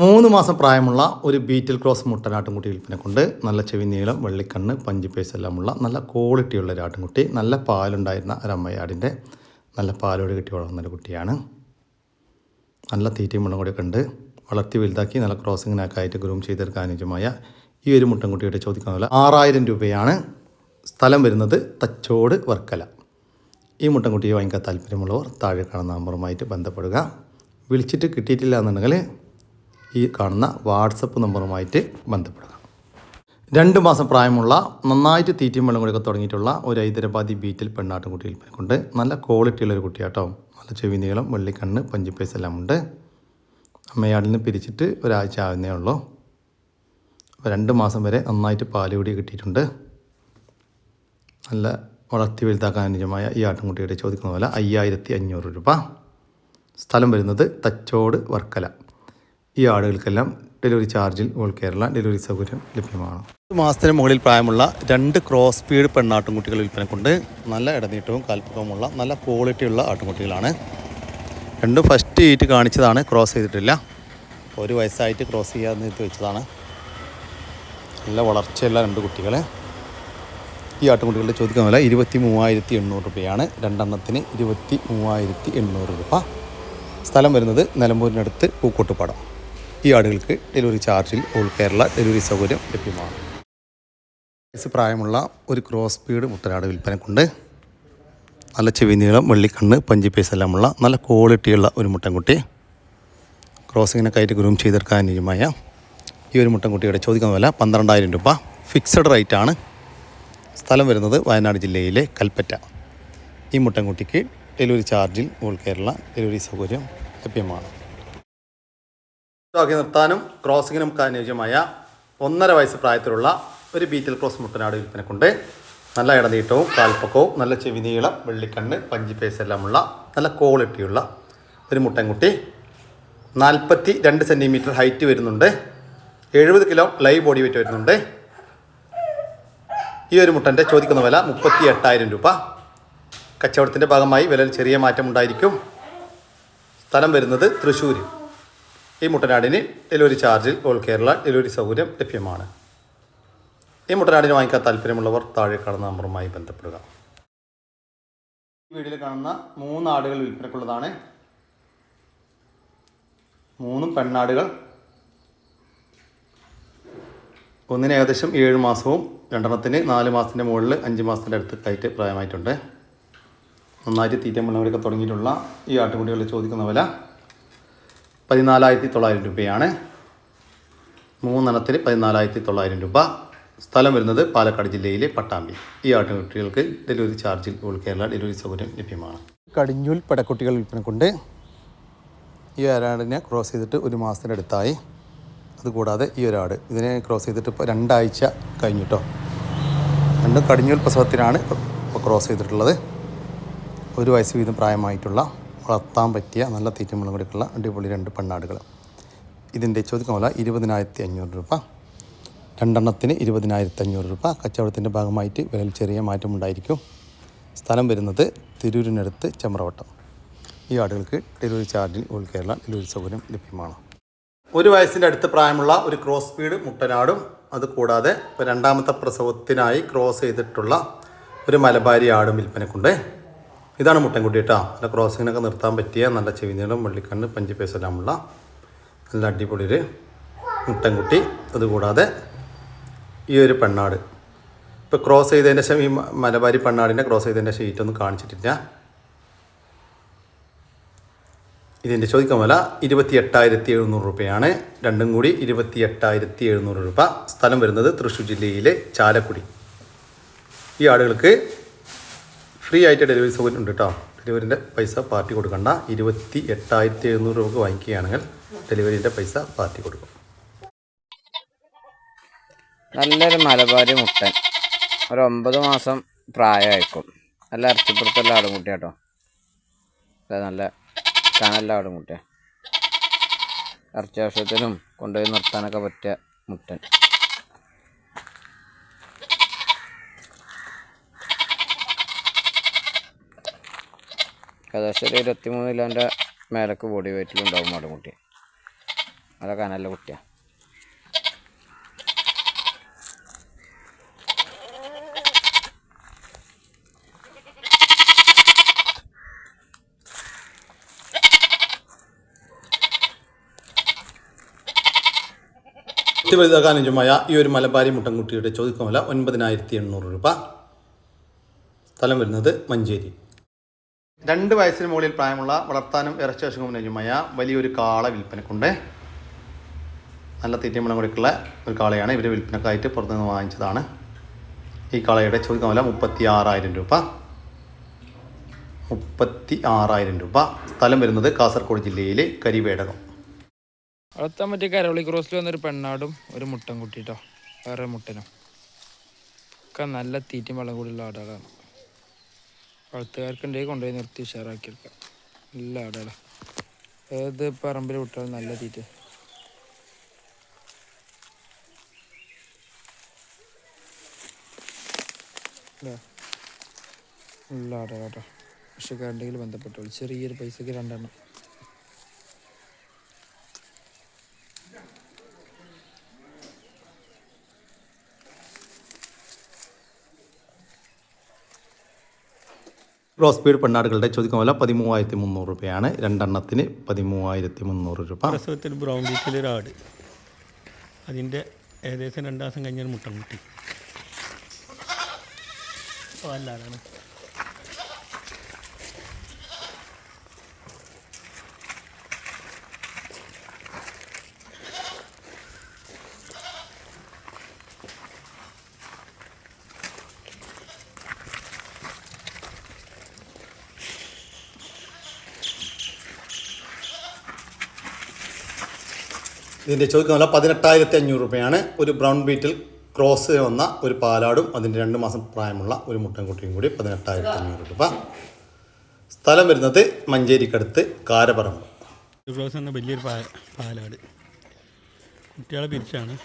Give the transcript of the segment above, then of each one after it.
മൂന്ന് മാസം പ്രായമുള്ള ഒരു ബീറ്റിൽ ക്രോസ് മുട്ടനാട്ടുംകുട്ടി വിൽപ്പന കൊണ്ട് നല്ല ചെവി നീളം വെള്ളിക്കണ്ണ് പഞ്ചി പേസ് എല്ലാമുള്ള നല്ല ക്വാളിറ്റിയുള്ള ഒരു ആട്ടുംകുട്ടി നല്ല പാലുണ്ടായിരുന്ന ഒരു അമ്മയാടിന്റെ നല്ല പാലോട് കിട്ടി വളർന്ന ഒരു കുട്ടിയാണ്. നല്ല തീറ്റയും വെള്ളം കൂടിയൊക്കെ ഉണ്ട് വളർത്തി വലുതാക്കി നല്ല ക്രോസിങ്ങിനൊക്കെ ആയിട്ട് ഗ്രൂം ചെയ്തെടുക്കാൻ അനുയോജ്യമായ ഈ ഒരു മുട്ടൻകുട്ടിയുടെ ചോദിക്കുന്ന ആറായിരം രൂപയാണ്. സ്ഥലം വരുന്നത് തച്ചോട് വർക്കല. ഈ മുട്ടൻകുട്ടിയെ വാങ്ങിക്കാൻ താല്പര്യമുള്ളവർ താഴെ കാണുന്ന നമ്പറുമായിട്ട് ബന്ധപ്പെടുക. വിളിച്ചിട്ട് കിട്ടിയിട്ടില്ല എന്നുണ്ടെങ്കിൽ ഈ കാണുന്ന വാട്സപ്പ് നമ്പറുമായിട്ട് ബന്ധപ്പെടുക. രണ്ട് മാസം പ്രായമുള്ള നന്നായിട്ട് തീറ്റയും വെള്ളം കൂടിയൊക്കെ തുടങ്ങിയിട്ടുള്ള ഒരു ഹൈദരാബാദി ബീറ്റിൽ പെണ്ണാട്ടുകുട്ടിയിൽ കൊണ്ട് നല്ല ക്വാളിറ്റിയുള്ള ഒരു കുട്ടിയാട്ടോ. നല്ല ചെവി നീളം വെള്ളിക്കണ്ണ് പഞ്ചിപ്പൈസ എല്ലാം ഉണ്ട്. അമ്മയാടിൽ നിന്ന് പിരിച്ചിട്ട് ഒരാഴ്ച ആവുന്നേ ഉള്ളൂ. അപ്പോൾ രണ്ട് മാസം വരെ നന്നായിട്ട് പാൽ കൂടി കിട്ടിയിട്ടുണ്ട്. നല്ല വളർത്തി വലുതാക്കാൻ അനുജമായ ഈ ആട്ടുംകുട്ടിയുടെ ചോദിക്കുന്ന പോലെ അയ്യായിരത്തി അഞ്ഞൂറ് രൂപ. സ്ഥലം വരുന്നത് തച്ചോട് വർക്കല. ഈ ആടുകൾക്കെല്ലാം ഡെലിവറി ചാർജിൽ ഓൾ കേരള ഡെലിവറി സൗകര്യം ലഭ്യമാണ്. മാസത്തിന് മുകളിൽ പ്രായമുള്ള രണ്ട് ക്രോസ് സ്പീഡ് പെണ്ണാട്ടുംകുട്ടികൾ വിൽപ്പന കൊണ്ട് നല്ല ഇടനീട്ടവും കാൽപ്പുറവുമുള്ള നല്ല ക്വാളിറ്റിയുള്ള ആട്ടുംകുട്ടികളാണ്. രണ്ടും ഫസ്റ്റ് ഈറ്റ് കാണിച്ചതാണ് ക്രോസ് ചെയ്തിട്ടില്ല. ഒരു വയസ്സായിട്ട് ക്രോസ് ചെയ്യാമെന്ന് നിർത്തി വെച്ചതാണ്. നല്ല വളർച്ചയുള്ള രണ്ട് കുട്ടികൾ. ഈ ആട്ടുകുട്ടികളുടെ ചോദിക്കുന്ന വില ഇരുപത്തി മൂവായിരത്തി എണ്ണൂറ് രൂപയാണ്. രണ്ടെണ്ണത്തിന് ഇരുപത്തി മൂവായിരത്തി എണ്ണൂറ് രൂപ. സ്ഥലം വരുന്നത് നിലമ്പൂരിനടുത്ത് പൂക്കോട്ടുപാടം. ഈ ആടുകൾക്ക് ഡെലിവറി ചാർജിൽ ഓൾ കേരള ഡെലിവറി സൗകര്യം ലഭ്യമാണ്. വയസ്സ് പ്രായമുള്ള ഒരു ക്രോസ് സ്പീഡ് മുട്ടനാട് വിൽപ്പനക്കുണ്ട്. നല്ല ചെവി നീളം വെള്ളിക്കണ്ണ് പഞ്ചിപ്പേസ് എല്ലാമുള്ള നല്ല ക്വാളിറ്റിയുള്ള ഒരു മുട്ടൻകുട്ടി. ക്രോസിങ്ങിനെ കയറ്റി ഗ്രൂം ചെയ്തെടുക്കാൻ അനുയോജ്യമായ ഈ ഒരു മുട്ടൻകുട്ടിയുടെ ചോദിക്കുന്ന വില പന്ത്രണ്ടായിരം രൂപ. ഫിക്സഡ് റേറ്റ് ആണ്. സ്ഥലം വരുന്നത് വയനാട് ജില്ലയിലെ കൽപ്പറ്റ. ഈ മുട്ടൻകുട്ടിക്ക് ഡെലിവറി ചാർജിൽ ഓൾ കേരള ഡെലിവറി സൗകര്യം ലഭ്യമാണ്. നിർത്താനും ക്രോസിങ്ങിനും അനുയോജ്യമായ ഒന്നര വയസ്സ് പ്രായത്തിലുള്ള ഒരു ബീറ്റിൽ ക്രോസ് മുട്ടനാട് വിൽപ്പനക്കുണ്ട്. നല്ല ഇടനീട്ടവും കാൽപ്പക്കവും നല്ല ചെവി നീളം വെള്ളിക്കണ്ണ് പഞ്ചിപ്പേസ് എല്ലാമുള്ള നല്ല ക്വാളിറ്റിയുള്ള ഒരു മുട്ടൻകുട്ടി. നാൽപ്പത്തി രണ്ട് സെന്റിമീറ്റർ ഹൈറ്റ് വരുന്നുണ്ട്. എഴുപത് കിലോ ലൈവ് ബോഡി വെയിറ്റ് വരുന്നുണ്ട്. ഈ ഒരു മുട്ടന്റെ ചോദിക്കുന്ന വില മുപ്പത്തി എട്ടായിരം രൂപ. കച്ചവടത്തിന്റെ ഭാഗമായി വിലയിൽ ചെറിയ മാറ്റമുണ്ടായിരിക്കും. സ്ഥലം വരുന്നത് തൃശ്ശൂർ ഈ മുട്ടനാടിന് ഡെലിവറി ചാർജിൽ ഓൾ കേരള ഡെലിവറി സൗകര്യം ലഭ്യമാണ്. ഈ മുട്ടനാടിന് വാങ്ങിക്കാൻ താല്പര്യമുള്ളവർ താഴെ കാണുന്ന നമ്പറുമായി ബന്ധപ്പെടുക. ഈ വീഡിയോയിൽ കാണുന്ന മൂന്ന് ആടുകൾ വിൽപ്പനക്കുള്ളതാണ്. മൂന്നും പെണ്ണാടുകൾ. ഒന്നിന് ഏകദേശം ഏഴ് മാസവും രണ്ടെണ്ണത്തിന് നാല് മാസത്തിന്റെ മുകളിൽ അഞ്ച് മാസത്തിന്റെ അടുത്ത് കയറ്റ് പ്രായമായിട്ടുണ്ട്. നന്നായിട്ട് തീറ്റ മുള്ളവരൊക്കെ തുടങ്ങിയിട്ടുള്ള ഈ ആട്ടുകുട്ടികളിൽ ചോദിക്കുന്ന വില പതിനാലായിരത്തി തൊള്ളായിരം രൂപയാണ്. മൂന്നെണ്ണത്തിൽ പതിനാലായിരത്തി തൊള്ളായിരം രൂപ. സ്ഥലം വരുന്നത് പാലക്കാട് ജില്ലയിലെ പട്ടാമ്പി. ഈ ആട്ടുകുട്ടികൾക്ക് ഡെലിവറി ചാർജിൽ ഓൾ കേരള ഡെലിവറി സൗകര്യം ലഭ്യമാണ്. കടിഞ്ഞൂൽ പടക്കുട്ടികൾ വിൽപ്പന കൊണ്ട് ഈ ഒരാടിനെ ക്രോസ് ചെയ്തിട്ട് ഒരു മാസത്തിന്റെ അടുത്തായി. അതുകൂടാതെ ഈ ഒരാട് ഇതിനെ ക്രോസ് ചെയ്തിട്ട് ഇപ്പോൾ രണ്ടാഴ്ച കഴിഞ്ഞിട്ടോ രണ്ടും കടിഞ്ഞൂൽ പ്രസവത്തിനാണ് ഇപ്പോൾ ക്രോസ് ചെയ്തിട്ടുള്ളത്. ഒരു വയസ്സ് വീതം പ്രായമായിട്ടുള്ള വളർത്താൻ പറ്റിയ നല്ല തീറ്റമുള്ള കൂടിയൊക്കെയുള്ള അടിപൊളി രണ്ട് പെണ്ണാടുകൾ. ഇതിന്റെ ചോദിക്കുന്ന പോലെ ഇരുപതിനായിരത്തി അഞ്ഞൂറ് രൂപ. രണ്ടെണ്ണത്തിന് ഇരുപതിനായിരത്തി അഞ്ഞൂറ് രൂപ. കച്ചവടത്തിന്റെ ഭാഗമായിട്ട് വിലയിൽ ചെറിയ മാറ്റമുണ്ടായിരിക്കും സ്ഥലം വരുന്നത് തിരൂരിനടുത്ത് ചെമ്രവട്ടം ഈ ആടുകൾക്ക് ഡെലിവറി ചാർജിൽ ഉൾ കേരള ഡെലിവറി സൗകര്യം ലഭ്യമാണ്. ഒരു വയസ്സിന്റെ അടുത്ത് പ്രായമുള്ള ഒരു ക്രോസ് സ്പീഡ് മുട്ടനാടും അത് കൂടാതെ ഇപ്പോൾ രണ്ടാമത്തെ പ്രസവത്തിനായി ക്രോസ് ചെയ്തിട്ടുള്ള ഒരു മലബാരി ആടും വിൽപ്പനക്കുണ്ട്. ഇതാണ് മുട്ടൻകുട്ടി കേട്ടോ നല്ല ക്രോസിങ്ങിനൊക്കെ നിർത്താൻ പറ്റിയ നല്ല ചെവി നീളം വെള്ളിക്കണ്ണ് പഞ്ചിപ്പേസ് എല്ലാമുള്ള നല്ല അടിപൊളി ഒരു മുട്ടൻകുട്ടി. അതുകൂടാതെ ഈ ഒരു പെണ്ണാട്. ഇപ്പോൾ ക്രോസ് ചെയ്തതിന്റെ ശേഷം ഈ മലബാരി പെണ്ണാടിന്റെ ക്രോസ് ചെയ്തതിന്റെ ഷീറ്റൊന്നും കാണിച്ചിട്ടില്ല. ഇതിന്റെ ചോദിക്കാൻ വില ഇരുപത്തി എട്ടായിരത്തി എഴുന്നൂറ് രൂപയാണ്. രണ്ടും കൂടി ഇരുപത്തി എട്ടായിരത്തി എഴുന്നൂറ് രൂപ. സ്ഥലം വരുന്നത് തൃശ്ശൂർ ജില്ലയിലെ ചാലക്കുടി. ഈ ആടുകൾക്ക് ഫ്രീ ആയിട്ട് ഡെലിവറി സൗകര്യം ഉണ്ട് കേട്ടോ. ഡെലിവറിന്റെ പൈസ പാർട്ടി കൊടുക്കണ്ട. ഇരുപത്തി എട്ടായിരത്തി എഴുന്നൂറ് രൂപ വാങ്ങിക്കുകയാണെങ്കിൽ ഡെലിവറിന്റെ പൈസ പാർട്ടി കൊടുക്കും. നല്ലൊരു മലബാരി മുട്ടൻ. ഒരു ഒമ്പത് മാസം പ്രായമായിരിക്കും. നല്ല ഇറച്ചിപ്പുറത്തുള്ള ആടും കുട്ടിയാ കേട്ടോ അത് നല്ല കനല്ല ആടും കുട്ടിയാ ഇറച്ചി ആവശ്യത്തിനും കൊണ്ടുപോയി നിർത്താനൊക്കെ പറ്റിയ മുട്ടൻ. ഏകദേശം ഒരു ഇരുപത്തിമൂന്ന് കിലോന്റെ മേലക്ക് ബോഡി വെയിറ്റിലുണ്ടാവും ആടും കുട്ടി. നല്ല കുട്ടിയാണ് ഒത്തി വലുതാകാനുജമായ ഈ ഒരു മലബാരി മുട്ടൻകുട്ടിയുടെ ചോദിക്കുമല്ല ഒൻപതിനായിരത്തി എണ്ണൂറ് രൂപ. സ്ഥലം വരുന്നത് മഞ്ചേരി. രണ്ട് വയസ്സിന് മുകളിൽ പ്രായമുള്ള വളർത്താനും ഇറച്ചേഷവും നെയ്യുമായ വലിയൊരു കാള വിൽപ്പനക്കുണ്ട്. നല്ല തീറ്റമ്പളം കൊടുക്കുള്ള ഒരു കാളയാണ്. ഇവർ വിൽപ്പനക്കായിട്ട് പുറത്തുനിന്ന് വാങ്ങിച്ചതാണ്. ഈ കാളയുടെ ചോദിക്കുമല്ല മുപ്പത്തി ആറായിരം രൂപ. മുപ്പത്തി ആറായിരം രൂപ. സ്ഥലം വരുന്നത് കാസർഗോഡ് ജില്ലയിലെ കരിവേടകം. വളർത്താൻ പറ്റിയ കരോളി ക്രോസിൽ വന്നൊരു പെണ്ണാടും ഒരു മുട്ടൻ കുട്ടിട്ടോ വേറെ മുട്ടനും. ഒക്കെ നല്ല തീറ്റയും വെള്ളം കൂടിയുള്ള ആടുകളാണ് വളർത്തുകാർക്കുണ്ടെങ്കിൽ കൊണ്ടുപോയി നിർത്തി ഉഷാറാക്കി എടുക്കാം ഇല്ല അവിടെ ആടുകളാണ് ഏത് പറമ്പിൽ വിട്ടാലും നല്ല തീറ്റ ഇല്ലേ? നല്ല കേട്ടോ. പക്ഷേ കണ്ടെങ്കിൽ ബന്ധപ്പെട്ടോളൂ ചെറിയൊരു പൈസക്ക് രണ്ടെണ്ണം. ക്രോസ് സ്പീഡ് പെണ്ണാടുകളുടെ ചോദിക്കുമല്ല പതിമൂവായിരത്തി മുന്നൂറ് രൂപയാണ്. രണ്ടെണ്ണത്തിന് പതിമൂവായിരത്തി മുന്നൂറ് രൂപ. പ്രസവത്തിൽ ബ്രൗൺ ബീറ്റിലൊരാട് അതിന്റെ ഏകദേശം രണ്ട് മാസം കഴിഞ്ഞൊരു മുട്ടൻ കുട്ടി പാലാണ് ഇതിന്റെ ചോദിക്കുമല്ല പതിനെട്ടായിരത്തി അഞ്ഞൂറ് രൂപയാണ്. ഒരു ബ്രൗൺ ബീറ്റിൽ ക്രോസ് വന്ന ഒരു പാലാടും അതിന്റെ രണ്ട് മാസം പ്രായമുള്ള ഒരു മുട്ടൻകുട്ടിയും കൂടി പതിനെട്ടായിരത്തി അഞ്ഞൂറ് രൂപ. സ്ഥലം വരുന്നത് മഞ്ചേരിക്കടുത്ത് കാരപറമ്പ്. ക്രോസ് എന്ന വലിയൊരു പാലാട്. കുട്ടികളെ പിരിച്ചാണ്.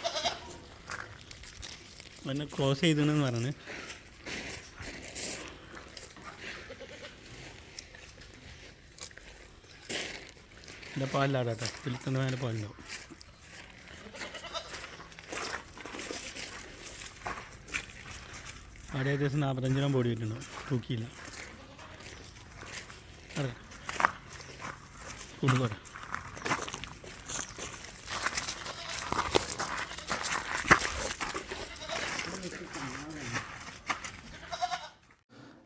എന്നെ ക്രോസ് ചെയ്തെന്ന് പറഞ്ഞ്. എന്റെ പാലാടാട്ടോ വിൽക്കുന്ന മേലെ പാലുണ്ടാവും. അവിടെ ഏകദേശം നാൽപ്പത്തഞ്ചിനും ബോഡി കിട്ടുന്നുണ്ടാവും തൂക്കിയില്ല കൂടുതൽ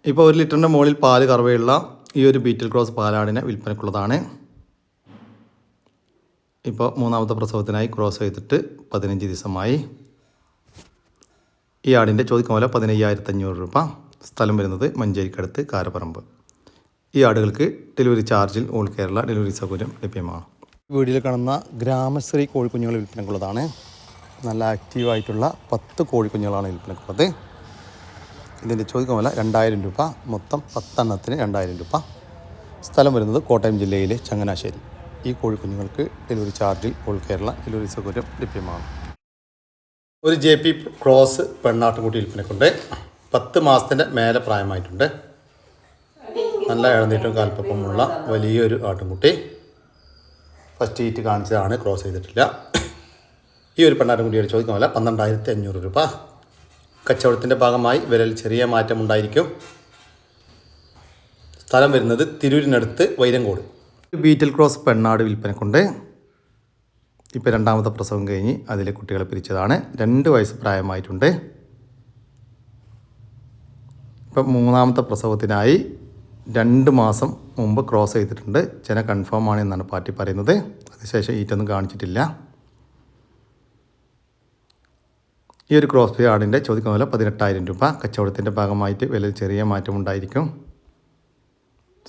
ഇപ്പോൾ ഒരു ലിറ്ററിന്റെ മുകളിൽ പാൽ കറവയുള്ള ഈ ഒരു ബീറ്റിൽ ക്രോസ് പാലാടിനെ വിൽപ്പനക്കുള്ളതാണ് ഇപ്പോൾ മൂന്നാമത്തെ പ്രസവത്തിനായി ക്രോസ് ചെയ്തിട്ട് പതിനഞ്ച് ദിവസമായി. ഈ ആടിന്റെ ചോദിക്കുമല്ല പതിനയ്യായിരത്തി അഞ്ഞൂറ് രൂപ. സ്ഥലം വരുന്നത് മഞ്ചേരിക്കടുത്ത് കാരപ്പറമ്പ്. ഈ ആടുകൾക്ക് ഡെലിവറി ചാർജിൽ ഓൾ കേരള ഡെലിവറി സൗകര്യം ലഭ്യമാണ്. വീഡിയോയിൽ കാണുന്ന ഗ്രാമശ്രീ കോഴിക്കുഞ്ഞുങ്ങൾ വിൽപ്പനക്കുള്ളതാണ്. നല്ല ആക്റ്റീവായിട്ടുള്ള പത്ത് കോഴിക്കുഞ്ഞുങ്ങളാണ് വിൽപ്പനക്കുള്ളത്. ഇതിന്റെ ചോദിക്കുമല്ല രണ്ടായിരം രൂപ. മൊത്തം പത്തെണ്ണത്തിന് രണ്ടായിരം രൂപ. സ്ഥലം വരുന്നത് കോട്ടയം ജില്ലയിലെ ചങ്ങനാശ്ശേരി. ഈ കോഴിക്കുഞ്ഞുങ്ങൾക്ക് ഡെലിവറി ചാർജിൽ ഓൾ കേരള ഡെലിവറി സൗകര്യം ലഭ്യമാണ്. ഒരു ജെ പി ക്രോസ് പെണ്ണാട്ടുകുട്ടി വിൽപ്പനക്കുണ്ട് പത്ത് മാസത്തിന്റെ മേലെ പ്രായമായിട്ടുണ്ട്. നല്ല ഇഴനീട്ടും കാൽപ്പപ്പമുള്ള വലിയൊരു ആട്ടുംകുട്ടി. ഫസ്റ്റ് ഈറ്റ് കാണിച്ചതാണ് ക്രോസ് ചെയ്തിട്ടില്ല. ഈ ഒരു പെണ്ണാട്ടുംകുട്ടിയുടെ ചോദിക്കുമല്ല പന്ത്രണ്ടായിരത്തി അഞ്ഞൂറ് രൂപ. കച്ചവടത്തിന്റെ ഭാഗമായി വിരൽ ചെറിയ മാറ്റമുണ്ടായിരിക്കും സ്ഥലം വരുന്നത് തിരൂരിനടുത്ത് വൈരങ്കോട്. ബീറ്റൽ ക്രോസ് പെണ്ണാട് വിൽപ്പനക്കുണ്ട് ഇപ്പോൾ രണ്ടാമത്തെ പ്രസവം കഴിഞ്ഞ് അതിലെ കുട്ടികളെ പിരിച്ചതാണ്. രണ്ട് വയസ്സ് പ്രായമായിട്ടുണ്ട്. ഇപ്പം മൂന്നാമത്തെ പ്രസവത്തിനായി രണ്ട് മാസം മുമ്പ് ക്രോസ് ചെയ്തിട്ടുണ്ട്. ജന കൺഫേം ആണ് എന്നാണ് പാർട്ടി പറയുന്നത്. അതിനുശേഷം ഈറ്റൊന്നും കാണിച്ചിട്ടില്ല. ഈ ഒരു ക്രോസ് പേ ആടിന്റെ ചോദിക്കുന്ന പോലെ പതിനെട്ടായിരം രൂപ. കച്ചവടത്തിന്റെ ഭാഗമായിട്ട് വില ചെറിയ മാറ്റമുണ്ടായിരിക്കും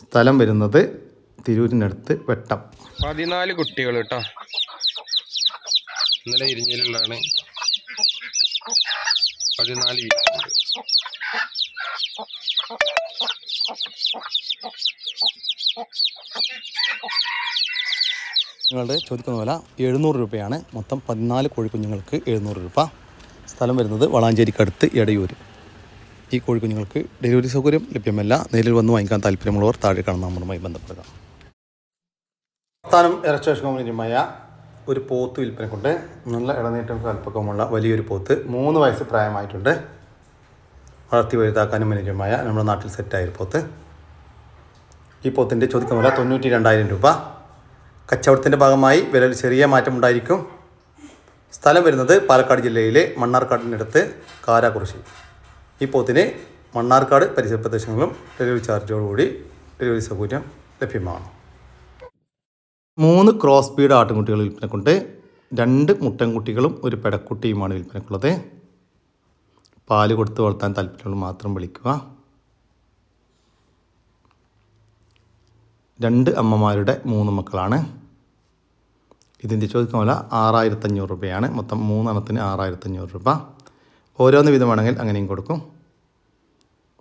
സ്ഥലം വരുന്നത് തിരൂരിനടുത്ത് വെട്ടം. പതിനാല് കുട്ടികൾ കേട്ടോ ഇന്നലെ ഇരിഞ്ഞിലുള്ളതാണ് പതിനാല് നിങ്ങളുടെ ചോദിക്കുന്ന വില എഴുന്നൂറ് രൂപയാണ്. മൊത്തം പതിനാല് കോഴിക്കുഞ്ഞുങ്ങൾക്ക് എഴുന്നൂറ് രൂപ. സ്ഥലം വരുന്നത് വളാഞ്ചേരിക്കടുത്ത് എടയൂർ ഈ കോഴിക്കുഞ്ഞുങ്ങൾക്ക് ഡെലിവറി സൗകര്യം ലഭ്യമല്ല. നേരിൽ വന്ന് വാങ്ങിക്കാൻ താല്പര്യമുള്ളവർ താഴെ കാണുന്ന നമ്മളുമായി ബന്ധപ്പെടുക. സ്ഥാനം ഇറച്ചേഷകമായ ഒരു പോത്ത് വിൽപ്പനക്കുണ്ട് നല്ല ഇടനീട്ടം കൽപ്പക്കമുള്ള വലിയൊരു പോത്ത്. മൂന്ന് വയസ്സ് പ്രായമായിട്ടുണ്ട്. വളർത്തി വലുതാക്കാനും അനുയോജ്യമായ നമ്മുടെ നാട്ടിൽ സെറ്റായ ഒരു പോത്ത്. ഈ പോത്തിന്റെ ചോദിക്കുന്ന വില തൊണ്ണൂറ്റി രണ്ടായിരം രൂപ. കച്ചവടത്തിന്റെ ഭാഗമായി വിലയിൽ ചെറിയ മാറ്റമുണ്ടായിരിക്കും സ്ഥലം വരുന്നത് പാലക്കാട് ജില്ലയിലെ മണ്ണാർക്കാടിനടുത്ത് കാരാകുറിശി ഈ പോത്തിന് മണ്ണാർക്കാട് പരിസര പ്രദേശങ്ങളും ഡെലിവറി ചാർജോടുകൂടി ഡെലിവറി സൗകര്യം ലഭ്യമാണ്. മൂന്ന് ക്രോസ് ബീഡ് ആട്ടുംകുട്ടികൾ വിൽപ്പനക്കുണ്ട്. രണ്ട് മുട്ടൻകുട്ടികളും ഒരു പെടക്കുട്ടിയുമാണ് വിൽപ്പനക്കുള്ളത്. പാൽ കൊടുത്ത് വളർത്താൻ താല്പര്യമുള്ള മാത്രം വിളിക്കുക. രണ്ട് അമ്മമാരുടെ മൂന്ന് മക്കളാണ്. ഇതിന്റെ ചോദിക്കുന്ന വില ആറായിരത്തഞ്ഞൂറ് രൂപയാണ്. മൊത്തം മൂന്നെണ്ണത്തിന് ആറായിരത്തഞ്ഞൂറ് രൂപ. ഓരോന്ന് വിധമാണെങ്കിൽ അങ്ങനെയും കൊടുക്കും.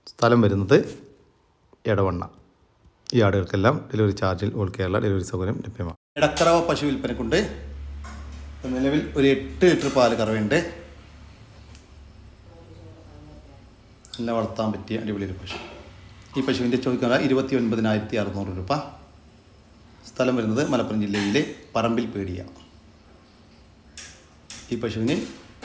സ്ഥലം വരുന്നത് എടവണ്ണ. ഈ ആടുകൾക്കെല്ലാം ഡെലിവറി ചാർജിൽ ഓൾ കേരള ഡെലിവറി സൗകര്യം ലഭ്യമാണ് ഇടക്കറവ പശു വിൽപ്പനക്കുണ്ട് നിലവിൽ ഒരു എട്ട് ലിറ്റർ പാൽ കറവയുണ്ട്. നല്ല വളർത്താൻ പറ്റിയ അടിപൊളി ഒരു പശു. ഈ പശുവിന്റെ ചോദിക്കുന്ന ഇരുപത്തി ഒൻപതിനായിരത്തി അറുന്നൂറ് രൂപ. സ്ഥലം വരുന്നത് മലപ്പുറം ജില്ലയിലെ പറമ്പിൽ പേടിയ. ഈ പശുവിന്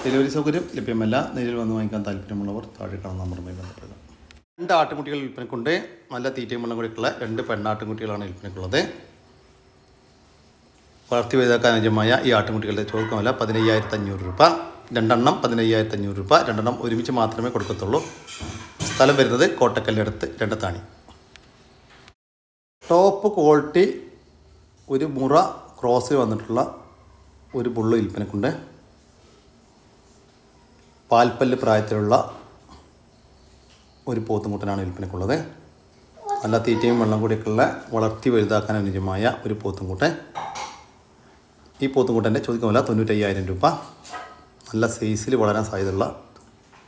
ഡെലിവറി സൗകര്യം ലഭ്യമല്ല. നേരിൽ വന്ന് വാങ്ങിക്കാൻ താല്പര്യമുള്ളവർ താഴെ കാണുന്ന നമ്പറുമായി ബന്ധപ്പെടുക. രണ്ട് ആട്ടുംകുട്ടികൾ വിൽപ്പനക്കുണ്ട്. നല്ല തീറ്റയും വെള്ളം കൂടിയിട്ടുള്ള രണ്ട് പെണ്ണാട്ടുംകുട്ടികളാണ് വിൽപ്പനക്കുള്ളത്. വളർത്തി വലുതാക്കാൻ അനുജമായ ഈ ആട്ടുംകുട്ടികളുടെ ചോദിക്കുന്ന വില പതിനയ്യായിരത്തി അഞ്ഞൂറ് രൂപ. രണ്ടെണ്ണം പതിനയ്യായിരത്തി അഞ്ഞൂറ് രൂപ. രണ്ടെണ്ണം ഒരുമിച്ച് മാത്രമേ കൊടുക്കത്തുള്ളൂ. സ്ഥലം വരുന്നത് കോട്ടക്കല്ലടുത്ത് രണ്ടത്താണി. ടോപ്പ് ക്വാളിറ്റി ഒരു മുറ ക്രോസിൽ വന്നിട്ടുള്ള ഒരു ബുള്ള് വിൽപ്പനക്കുണ്ട്. പാൽപ്പല്ല് പ്രായത്തിലുള്ള ഒരു പോത്തുംകുട്ടനാണ് വിൽപ്പനക്കുള്ളത് നല്ല തീറ്റയും വെള്ളം കൂടിയൊക്കെയുള്ള വളർത്തി വലുതാക്കാൻ അനുജമായ ഒരു പോത്തുംകുട്ടൻ ഈ പോത്തുംകുട്ടന്റെ ചോദിക്കുന്ന വില തൊണ്ണൂറ്റയ്യായിരം രൂപ. നല്ല സൈസിൽ വളരാൻ സാധ്യതയുള്ള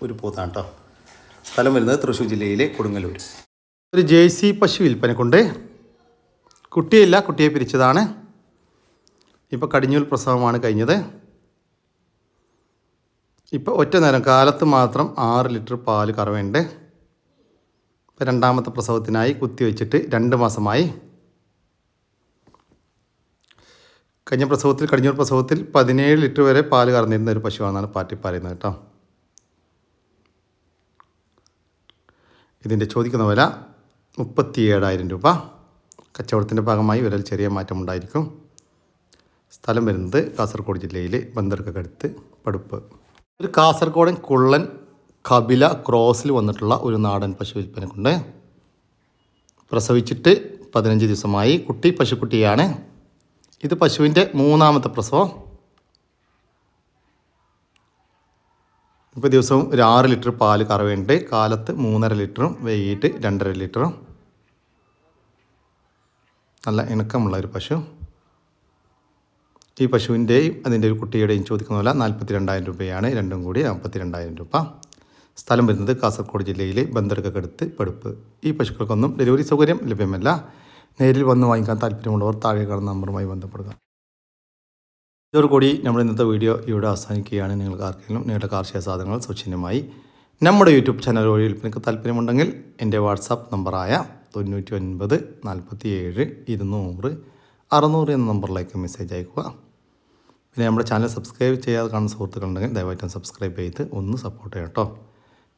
ഒരു പോത്താണ് കേട്ടോ സ്ഥലം വരുന്നത് തൃശ്ശൂർ ജില്ലയിലെ കൊടുങ്ങല്ലൂർ ഒരു ജെ സി പശു വിൽപ്പനക്കുണ്ട് കുട്ടിയല്ല കുട്ടിയെ പിരിച്ചതാണ്. ഇപ്പോൾ കടിഞ്ഞൂൽ പ്രസവമാണ് കഴിഞ്ഞത്. ഇപ്പോൾ ഒറ്റ നേരം കാലത്ത് മാത്രം ആറ് ലിറ്റർ പാൽ കറവയുണ്ട്. ഇപ്പോൾ രണ്ടാമത്തെ പ്രസവത്തിനായി കുത്തിവെച്ചിട്ട് രണ്ട് മാസമായി. കഴിഞ്ഞ പ്രസവത്തിൽ കടിഞ്ഞൂർ പ്രസവത്തിൽ പതിനേഴ് ലിറ്റർ വരെ പാൽ കറന്നിരുന്ന ഒരു പശുവാണെന്നാണ് പാർട്ടി പറയുന്നത് കേട്ടോ. ഇതിന്റെ ചോദിക്കുന്ന വില മുപ്പത്തി ഏഴായിരം രൂപ. കച്ചവടത്തിന്റെ ഭാഗമായി വിലയിൽ ചെറിയ മാറ്റമുണ്ടായിരിക്കും സ്ഥലം വരുന്നത് കാസർഗോഡ് ജില്ലയിലെ ബന്ദർക്കടുത്ത് പടുപ്പ്. ഒരു കാസർഗോഡൻ കുള്ളൻ കപില ക്രോസിൽ വന്നിട്ടുള്ള ഒരു നാടൻ പശു വിൽപ്പനക്കുണ്ട്. പ്രസവിച്ചിട്ട് പതിനഞ്ച് ദിവസമായി കുട്ടി പശുക്കുട്ടിയാണ്. ഇത് പശുവിന്റെ മൂന്നാമത്തെ പ്രസവം. ഇപ്പോൾ ദിവസവും ഒരു ആറ് ലിറ്റർ പാൽ കറവയുണ്ട് കാലത്ത് മൂന്നര ലിറ്ററും വൈകിട്ട് രണ്ടര ലിറ്ററും. നല്ല ഇണക്കമുള്ള ഒരു പശു. ഈ പശുവിന്റെയും അതിന്റെ ഒരു കുട്ടിയുടെയും ചോദിക്കുന്ന പോലെ നാൽപ്പത്തി രണ്ടായിരം രൂപയാണ്. രണ്ടും കൂടി നാൽപ്പത്തി രണ്ടായിരം രൂപ. സ്ഥലം വരുന്നത് കാസർഗോഡ് ജില്ലയിലെ ബന്ദർക്കടുത്ത് പടുപ്പ്. ഈ പശുക്കൾക്കൊന്നും ഡെലിവറി സൗകര്യം ലഭ്യമല്ല. നേരിൽ വന്ന് വാങ്ങിക്കാൻ താല്പര്യമുള്ളവർ താഴെ കാണുന്ന നമ്പറുമായി ബന്ധപ്പെടുക. ഇതോടുകൂടി നമ്മുടെ ഇന്നത്തെ വീഡിയോ ഇവിടെ അവസാനിക്കുകയാണ്. നിങ്ങൾക്ക് ആർക്കെങ്കിലും നിങ്ങളുടെ കാർഷിക സാധനങ്ങൾ സൗജന്യമായി നമ്മുടെ യൂട്യൂബ് ചാനൽ വഴി വിൽപ്പനയ്ക്ക് താല്പര്യമുണ്ടെങ്കിൽ എന്റെ വാട്സാപ്പ് നമ്പറായ തൊണ്ണൂറ്റി ഒൻപത് നാൽപ്പത്തി ഏഴ് ഇരുന്നൂറ് അറുന്നൂറ് എന്ന നമ്പറിലേക്ക് മെസ്സേജ് അയക്കുക. പിന്നെ നമ്മുടെ ചാനൽ സബ്സ്ക്രൈബ് ചെയ്യാതെ കാണുന്ന സുഹൃത്തുക്കളുണ്ടെങ്കിൽ ദയവായിട്ടും സബ്സ്ക്രൈബ് ചെയ്ത് ഒന്ന് സപ്പോർട്ട് ചെയ്യാം കേട്ടോ.